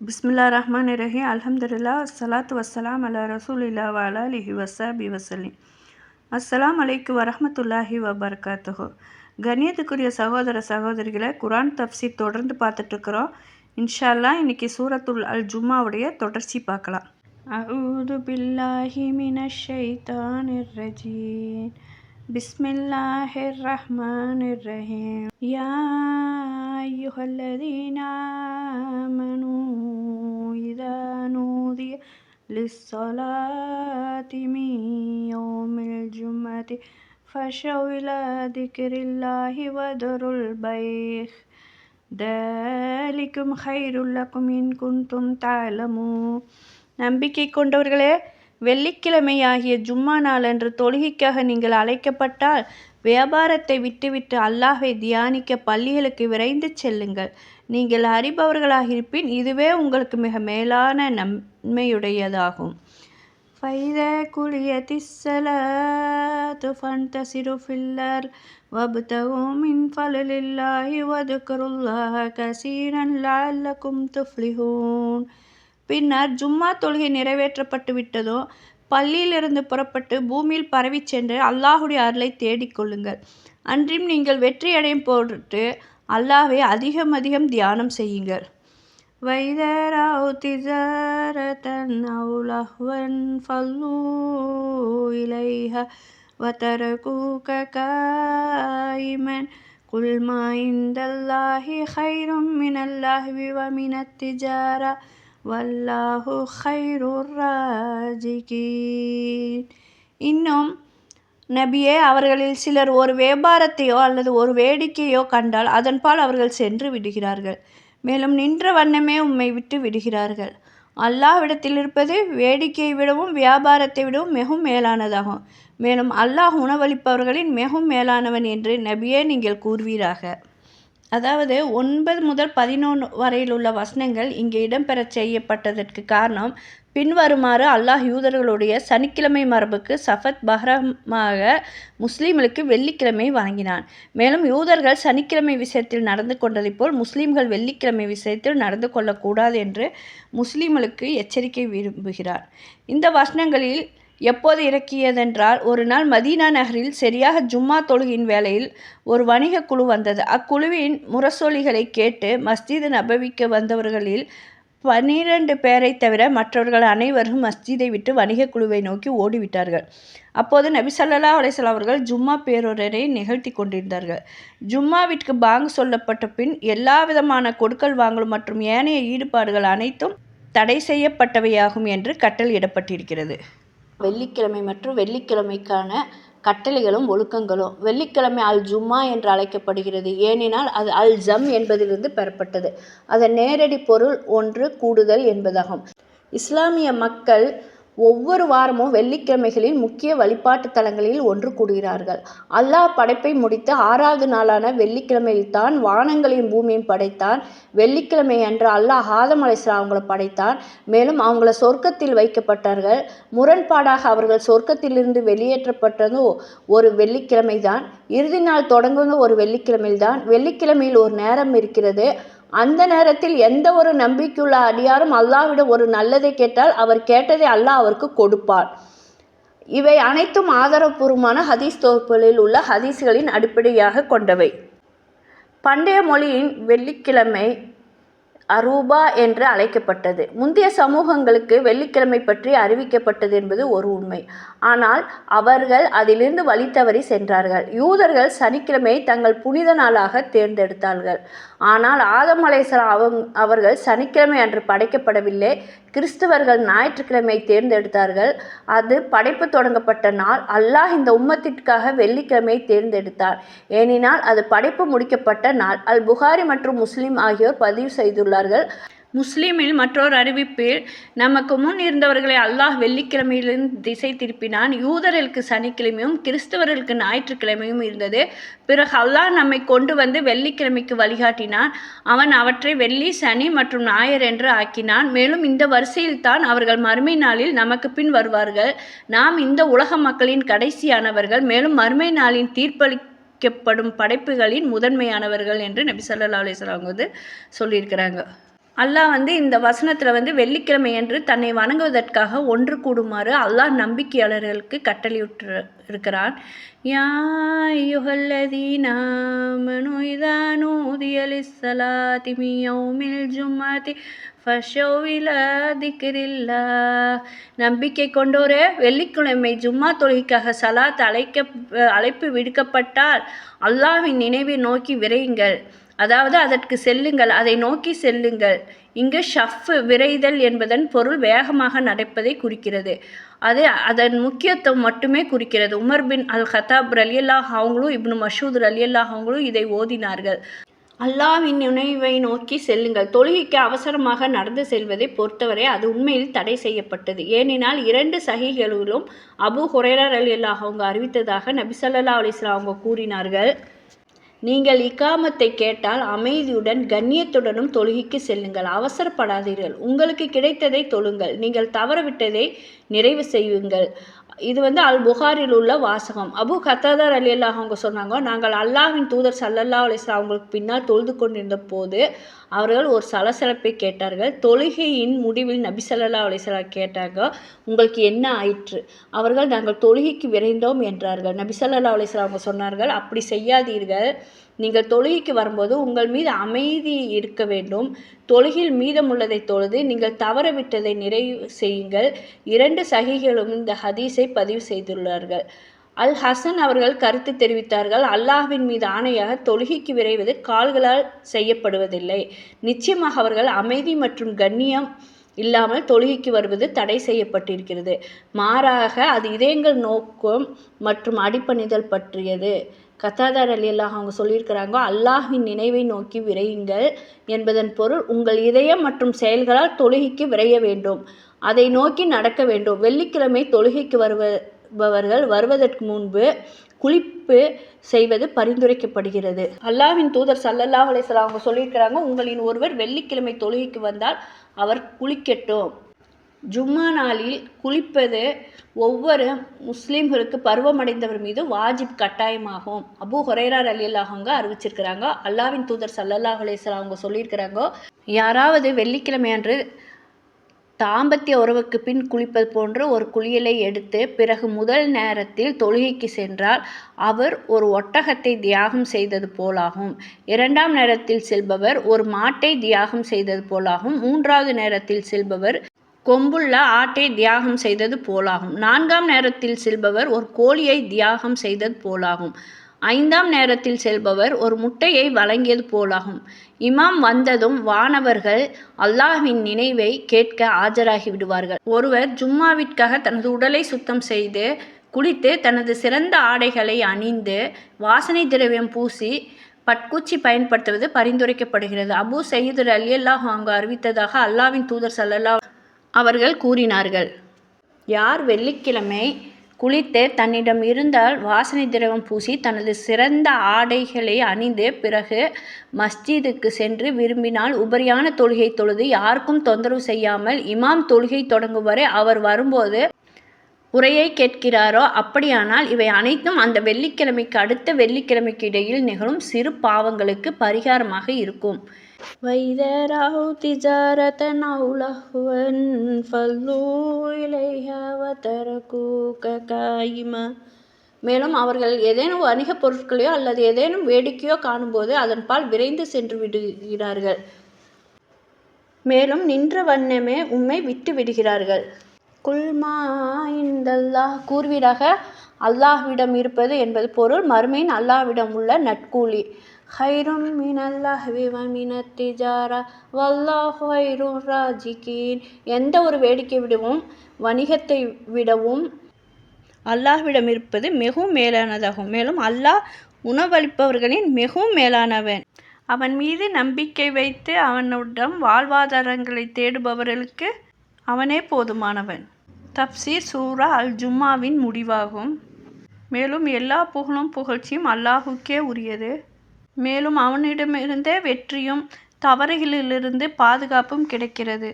பிஸ்மில்லா ரஹ்மான் ரஹி அல்ஹம்துலில்லா சலாத்து வஸ்ஸலாம் அலா ரசூலில்லா வலா அலிஹி வசாபி வசலி அஸ்ஸலாம் அலைக்கு வரமத்துல்லாஹி வபர்காத்துஹு. கணியத்துக்குரிய சகோதர சகோதரிகளை குரான் தப்சீர் தொடர்ந்து பார்த்துட்ருக்குறோம். இன்ஷால்லா இன்றைக்கி சூரத்துல் அல் ஜும்மாவுடைய தொடர்ச்சி பார்க்கலாம். அவுது பில்லாஹி மினஷ் ஷைத்தானிர் பிஸ்மில்லாஹிர் ரஹ்மானிர் ரஹீம் யா அய்யுஹல்லதீன آمنوا إذا نودي للصلاة من يوم الجمعة فاشوا إلى ذكر الله وذروا البيع ذلكم خير لكم إن كنتم تعلمون நம்பிக்கை கொண்டவர்களே வெள்ளிக்கிழமையாகிய ஜும்மா நாளன்று தொழுகைக்காக நீங்கள் அழைக்கப்பட்டால் வியாபாரத்தை விட்டுவிட்டு அல்லாஹை தியானிக்க பள்ளிகளுக்கு விரைந்து செல்லுங்கள் நீங்கள் அறிபவர்களாக இருப்பின் இதுவே உங்களுக்கு மிக மேலான நன்மையுடையதாகும் فإذا قضيت الصلاة فانتشروا في الأرض وابتغوا من فضل الله واذكروا الله كثيرا لعلكم تفلحون பின்னர் ஜும்மா தொழுகை நிறைவேற்றப்பட்டு விட்டதோ பள்ளியிலிருந்து புறப்பட்டு பூமியில் பரவி சென்று அல்லாஹுடைய அருளை தேடிக்கொள்ளுங்கள் அன்றும் நீங்கள் வெற்றியடையும் பொருட்டு அல்லாஹை அதிகம் அதிகம் தியானம் செய்யுங்கள் வைதராவ் திஜாரதன் அவுலஹ்வன் ஃபல்லூ இலைஹ وتركوك قائما قل ما عند الله خير من اللهو ومن التجارة வல்லாஹு ஹைருர் ராஜிகீன். இன்னும் நபியே அவர்களில் சிலர் ஒரு வியாபாரத்தையோ அல்லது ஒரு வேடிக்கையோ கண்டால் அதன்பால் அவர்கள் சென்று விடுகிறார்கள். மேலும் நின்ற வண்ணமே உம்மை விட்டு விடுகிறார்கள். அல்லாஹ்விடத்தில் இருப்பது வேடிக்கையை விடவும் வியாபாரத்தை விடவும் மிகவும் மேலானதாகும். மேலும் அல்லாஹ் உணவளிப்பவர்களின் மிகவும் மேலானவன் என்று நபியே நீங்கள் கூறுவீராக. அதாவது ஒன்பது முதல் பதினொன்று வரையில் உள்ள வசனங்கள் இங்கே இடம்பெறச் செய்யப்பட்டதற்கு காரணம் பின்வருமாறு அல்லாஹ் யூதர்களுடைய சனிக்கிழமை மரபுக்கு சஃபத் பஹ்ரமாக முஸ்லீம்களுக்கு வெள்ளிக்கிழமை வழங்கினான் மேலும் யூதர்கள் சனிக்கிழமை விஷயத்தில் நடந்து கொண்டதை போல் முஸ்லீம்கள் வெள்ளிக்கிழமை விஷயத்தில் நடந்து கொள்ளக்கூடாது என்று முஸ்லீம்களுக்கு எச்சரிக்கை விரும்புகிறார். இந்த வசனங்களில் எப்போது இறக்கியதென்றால் ஒரு நாள் மதீனா நகரில் சரியாக ஜும்மா தொழுகின் வேளையில் ஒரு வணிக குழு வந்தது. அக்குழுவின் முரசொலிகளை கேட்டு மஸ்ஜிது நபவிக்க வந்தவர்களில் பன்னிரண்டு பேரை தவிர மற்றவர்கள் அனைவரும் மஸ்ஜிதை விட்டு வணிக குழுவை நோக்கி ஓடிவிட்டார்கள். அப்போது நபி சல்லா அலிஸ்லாம் அவர்கள் ஜும்மா பேரொரரை நிகழ்த்தி கொண்டிருந்தார்கள். ஜும்மாவிற்கு பாங்கு சொல்லப்பட்ட பின் எல்லா விதமான கொடுக்கல் வாங்கலும் மற்றும் ஏனைய ஈடுபாடுகள் அனைத்தும் தடை செய்யப்பட்டவையாகும் என்று கட்டளையிடப்பட்டிருக்கிறது. வெள்ளிக்கிழமை மற்றும் வெள்ளிக்கிழமைக்கான கட்டளைகளும் ஒழுக்கங்களும். வெள்ளிக்கிழமை அல் ஜும்மா என்று அழைக்கப்படுகிறது. ஏனெனால் அது அல் ஜம் என்பதிலிருந்து பெறப்பட்டது. அதன் நேரடி பொருள் ஒன்று கூடுதல் என்பதாகும். இஸ்லாமிய மக்கள் ஒவ்வொரு வாரமும் வெள்ளிக்கிழமைகளில் முக்கிய வழிபாட்டு தலங்களில் ஒன்று கூடுகிறார்கள். அல்லாஹ் படைப்பை முடித்து ஆறாவது நாளான வெள்ளிக்கிழமையில் தான் வானங்களையும் பூமியும் படைத்தான். வெள்ளிக்கிழமை அன்று அல்லாஹ் ஆதம் அலிஸ்லாம் அவங்கள படைத்தான். மேலும் அவங்கள சொர்க்கத்தில் வைக்கப்பட்டார்கள். முரண்பாடாக அவர்கள் சொர்க்கத்திலிருந்து வெளியேற்றப்பட்டதும் ஒரு வெள்ளிக்கிழமை தான் இறுதி நாள் தொடங்குவது ஒரு வெள்ளிக்கிழமையில் தான் வெள்ளிக்கிழமையில் ஒரு நேரம் இருக்கிறது. அந்த நேரத்தில் எந்த ஒரு நம்பிக்கையுள்ள அடியாரும் அல்லாவிடம் ஒரு நல்லதை கேட்டால் அவர் கேட்டதை அல்லாஹ் அவருக்கு கொடுப்பார். இவை அனைத்தும் ஆதாரபூர்வமான ஹதீஸ் தொகுப்புகளில் உள்ள ஹதீஸ்களின் அடிப்படையாக கொண்டவை. பண்டைய மொழியின் வெள்ளிக்கிழமை அரூபா என்று அழைக்கப்பட்டது. முந்தைய சமூகங்களுக்கு வெள்ளிக்கிழமை பற்றி அறிவிக்கப்பட்டது என்பது ஒரு உண்மை. ஆனால் அவர்கள் அதிலிருந்து வழி தவறி சென்றார்கள். யூதர்கள் சனிக்கிழமையை தங்கள் புனித நாளாக தேர்ந்தெடுத்தார்கள். ஆனால் ஆதம் அலேசலாம் அவங் அவர்கள் சனிக்கிழமை அன்று படைக்கப்படவில்லை. கிறிஸ்தவர்கள் ஞாயிற்றுக்கிழமை தேர்ந்தெடுத்தார்கள். அது படைப்பு தொடங்கப்பட்ட நாள். அல்லாஹ் இந்த உம்மத்திற்காக வெள்ளிக்கிழமையை தேர்ந்தெடுத்தார். ஏனெனால் அது படைப்பு முடிக்கப்பட்ட நாள். அல் புகாரி மற்றும் முஸ்லீம் ஆகியோர் பதிவு செய்துள்ளார்கள். முஸ்லீமில் மற்றொரு அறிவிப்பில் நமக்கு முன் இருந்தவர்களை அல்லாஹ் வெள்ளிக்கிழமையிலிருந்து திசை திருப்பினான். யூதர்களுக்கு சனிக்கிழமையும் கிறிஸ்தவர்களுக்கு ஞாயிற்றுக்கிழமையும் இருந்தது. பிறகு அல்லாஹ் நம்மை கொண்டு வந்து வெள்ளிக்கிழமைக்கு வழிகாட்டினான். அவன் அவற்றை வெள்ளி சனி மற்றும் ஞாயிறு என்று ஆக்கினான். மேலும் இந்த வரிசையில் தான் அவர்கள் மறுமை நாளில் நமக்கு பின் வருவார்கள். நாம் இந்த உலக மக்களின் கடைசியானவர்கள். மேலும் மறுமை நாளின் தீர்ப்பளி படைப்புகளின் முதன்மையானவர்கள் என்று நபி சல்லா அலிஸ்லாம் வந்து சொல்லியிருக்கிறாங்க. அல்லாஹ் வந்து இந்த வசனத்தில் வந்து வெள்ளிக்கிழமை என்று தன்னை வணங்குவதற்காக ஒன்று கூடுமாறு அல்லாஹ் நம்பிக்கையாளர்களுக்கு கட்டளையிட்டு இருக்கிறான். யாயுகல்லதி நாமனு இதா நூதியலி லிஸ்ஸலாத்தி யௌமில் ஜும்ஆத்தி நம்பிக்கை கொண்டோரே வெள்ளிக்கிழமை ஜும்மா தொழுகைக்காக சலாத் அழைக்க அழைப்பு விடுக்கப்பட்டால் அல்லாஹ்வின் நினைவை நோக்கி விரையுங்கள். அதாவது அதற்கு செல்லுங்கள் அதை நோக்கி செல்லுங்கள். இங்கு ஷஃப் விரைதல் என்பதன் பொருள் வேகமாக நடப்பதை குறிக்கிறது. அது அதன் முக்கியத்துவம் மட்டுமே குறிக்கிறது. உமர் பின் அல் ஹத்தாப் ரலியல்லாஹ் அவங்களும் இப்னு மஷூத் ரலியல்லாஹ் அவங்களும் இதை ஓதினார்கள். அல்லாவின் நினைவை நோக்கி செல்லுங்கள். தொழுகைக்கு அவசரமாக நடந்து செல்வதை பொறுத்தவரை அது உண்மையில் தடை செய்யப்பட்டது. ஏனெனால் இரண்டு சகிகளிலும் அபு ஹுரேரர் ரலியல்லாஹ் அவங்க அறிவித்ததாக நபிசல்லா அலிஸ்லாம் அவங்க கூறினார்கள். நீங்கள் இக்காமத்தை கேட்டால் அமைதியுடன் கண்ணியத்துடனும் தொழுகைக்கு செல்லுங்கள். அவசரப்படாதீர்கள். உங்களுக்கு கிடைத்ததை தொழுங்கள். நீங்கள் தவறவிட்டதை நிறைவு செய்யுங்கள். இது வந்து அல் புகாரில் உள்ள வாசகம். அபு கத்தாதர் அலி அல்லாஹ் அவங்க சொன்னாங்க நாங்கள் அல்லாஹின் தூதர் சல்லல்லா அலிஸ்லா அவங்களுக்கு பின்னால் தொழுது கொண்டிருந்த போது அவர்கள் ஒரு சலசலப்பை கேட்டார்கள். தொழுகையின் முடிவில் நபி சல்லா அலிஸ்லா கேட்டாங்க உங்களுக்கு என்ன ஆயிற்று? அவர்கள் நாங்கள் தொழுகைக்கு விரைந்தோம் என்றார்கள். நபி சல்லா அலிஸ்லா அவங்க சொன்னார்கள் அப்படி செய்யாதீர்கள். நீங்கள் தொழுகைக்கு வரும்போது உங்கள் மீது அமைதி இருக்க வேண்டும். தொழுகையில் மீதமுள்ளதை தொழுது நீங்கள் தவறவிட்டதை நிறைவு செய்யுங்கள். இரண்டு சகிகளும் இந்த ஹதீஸை பதிவு செய்துள்ளார்கள். அல் ஹசன் அவர்கள் கருத்து தெரிவித்தார்கள் அல்லாஹ்வின் மீது ஆணையாக தொழுகைக்கு விரைவது கால்களால் செய்யப்படுவதில்லை. நிச்சயமாக அவர்கள் அமைதி மற்றும் கண்ணியம் இல்லாமல் தொழுகைக்கு வருவது தடை செய்யப்பட்டிருக்கிறது. மாறாக அது இதயங்கள் நோக்கம் மற்றும் அடிப்பணிதல் பற்றியது. கத்தாதார் அலி அல்லாஹ் அவங்க சொல்லியிருக்கிறாங்க அல்லாஹின் நினைவை நோக்கி விரையுங்கள் என்பதன் பொருள் உங்கள் இதயம் மற்றும் செயல்களால் தொழுகைக்கு விரைய வேண்டும். அதை நோக்கி நடக்க வேண்டும். வெள்ளிக்கிழமை தொழுகைக்கு வருபவர்கள் வருவதற்கு முன்பு குளிப்பு செய்வது பரிந்துரைக்கப்படுகிறது. அல்லாஹ்வின் தூதர் சல்லல்லாஹ் அலிஸ்லாம் அவங்க சொல்லியிருக்கிறாங்க உங்களின் ஒருவர் வெள்ளிக்கிழமை தொழுகைக்கு வந்தால் அவர் குளிக்கட்டும். ஜும்மா நாளில் குளிப்பது ஒவ்வொரு முஸ்லீம்களுக்கு பருவமடைந்தவர் மீது வாஜிப் கட்டாயமாகும். அபு ஹொரேரார் அலியல்லாஹ் அறிவிச்சிருக்கிறாங்க. அல்லாவின் தூதர் சல்லல்லாஹ் அலைஹிஸ்ஸலாம் அவங்க சொல்லியிருக்கிறாங்க யாராவது வெள்ளிக்கிழமை அன்று தாம்பத்திய உறவுக்கு பின் குளிப்பது போன்ற ஒரு குளியலை எடுத்து பிறகு முதல் நேரத்தில் தொழுகைக்கு சென்றால் அவர் ஒரு ஒட்டகத்தை தியாகம் செய்தது போலாகும். இரண்டாம் நேரத்தில் செல்பவர் ஒரு மாட்டை தியாகம் செய்தது போலாகும். மூன்றாவது நேரத்தில் செல்பவர் கொம்புள்ள ஆட்டை தியாகம் செய்தது போலாகும். நான்காம் நேரத்தில் செல்பவர் ஒரு கோழியை தியாகம் செய்தது போலாகும். ஐந்தாம் நேரத்தில் செல்பவர் ஒரு முட்டையை வழங்கியது போலாகும். இமாம் வந்ததும் வானவர்கள் அல்லாஹ்வின் நினைவை கேட்க ஆஜராகி விடுவார்கள். ஒருவர் ஜும்மாவிற்காக தனது உடலை சுத்தம் செய்து குளித்து தனது சிறந்த ஆடைகளை அணிந்து வாசனை திரவியம் பூசி பட்குச்சி பயன்படுத்துவது பரிந்துரைக்கப்படுகிறது. அபு சயீது அலி அல்லாஹ் அவங்க அறிவித்ததாக அல்லாவின் தூதர் சல்லல்லா அவர்கள் கூறினார்கள். யார் வெள்ளிக்கிழமை குளித்து தன்னிடம் இருந்தால் வாசனை திரவம் பூசி தனது சிறந்த ஆடைகளை அணிந்து பிறகு மஸ்ஜிதுக்கு சென்று விரும்பினால் உபரியான தொழுகை தொழுது யாருக்கும் தொந்தரவு செய்யாமல் இமாம் தொழுகை தொடங்கும் வரை அவர் வரும்போது உரையை கேட்கிறாரோ அப்படியானால் இவை அனைத்தும் அந்த வெள்ளிக்கிழமைக்கு அடுத்த வெள்ளிக்கிழமைக்கு இடையில் நிகழும் சிறு பாவங்களுக்கு பரிகாரமாக இருக்கும். وإذا رأوا تجارة أو لهوا فضوا إليها وتركوك قائما மேலும் அவர்கள் ஏதேனும் வணிகப் பொருட்களையோ அல்லது ஏதேனும் வேடிக்கையோ காணும்போது அதன்பால் விரைந்து சென்று விடுகிறார்கள் மேலும் நின்ற வண்ணமே உம்மை விட்டு விடுகிறார்கள் குல்மா இந்தல்லாஹ் கூறுவீராக அல்லாஹ்விடம் இருப்பது என்பது பொருள். மறுமையின் அல்லாஹ்விடம் உள்ள நட்கூலி ஹைரும் மினல்லாஹ்வி வல்லாஹ் ஹைரும் ராஜிகீன். எந்த ஒரு வேடிக்கை விடவும் வணிகத்தை விடவும் அல்லாஹ்விடம் இருப்பது மிகவும் மேலானதாகும். மேலும் அல்லாஹ் உணவளிப்பவர்களின் மிகவும் மேலானவன். அவன் மீது நம்பிக்கை வைத்து அவனுடன் வாழ்வாதாரங்களை தேடுபவர்களுக்கு அவனே போதுமானவன். தப்சீர் சூரா அல் ஜும்மாவின் முடிவாகும். மேலும் எல்லா புகழும் புகழ்ச்சியும் அல்லாஹுக்கே உரியது. மேலும் அவனிடமிருந்தே வெற்றியும் தவறுகளிலிருந்து பாதுகாப்பும் கிடைக்கிறது.